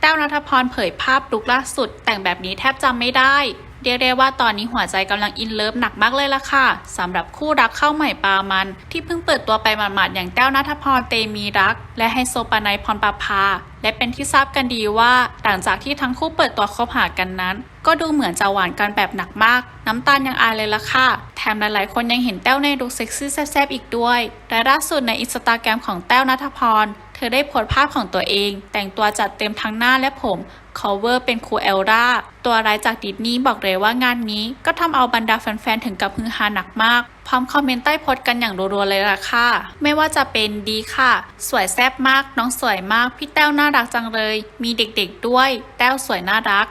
แต้วนัทพรเผยภาพลุกล่าสุด แต่งแบบนี้แทบจำไม่ได้ เรียกได้ว่าตอนนี้หัวใจกำลังอินเลิฟหนักมากเลยล่ะค่ะสำหรับคู่รักเข้าใหม่ปามัน ที่เพิ่งเปิดตัวไปหมาดๆอย่างแต้วนัทพรเตมีรัก และไฮโซปานายพรปภาและเป็นที่ทราบกันดีว่าหลังจากที่ทั้งคู่เปิดตัวคบหากันนั้น ก็ดูเหมือนจะหวานกันแบบหนักมาก น้ำตาลยังอายเลยล่ะค่ะ แถมหลายๆ คนยังเห็นแต้วในลุคเซ็กซี่แซ่บๆอีกด้วยและล่าสุดในอินสตาแกรมของแต้วนัทพรเธอได้โพสต์ภาพของตัวเอง แต่งตัวจัดเต็มทั้งหน้าและผม cover เป็นครูเอลราตัวร้ายจากดิสนีย์บอกเลยว่างานนี้ ก็ทำเอาบรรดาแฟนๆ ถึงกับฮือฮาหนักมาก พร้อมคอมเมนต์ใต้โพสต์กันอย่างรัวๆเลยล่ะค่ะ ไม่ว่าจะเป็นดีค่ะ สวยแซ่บมาก น้องสวยมาก พี่แต้วน่ารักจังเลย มีเด็กๆด้วย แต้วสวยน่ารัก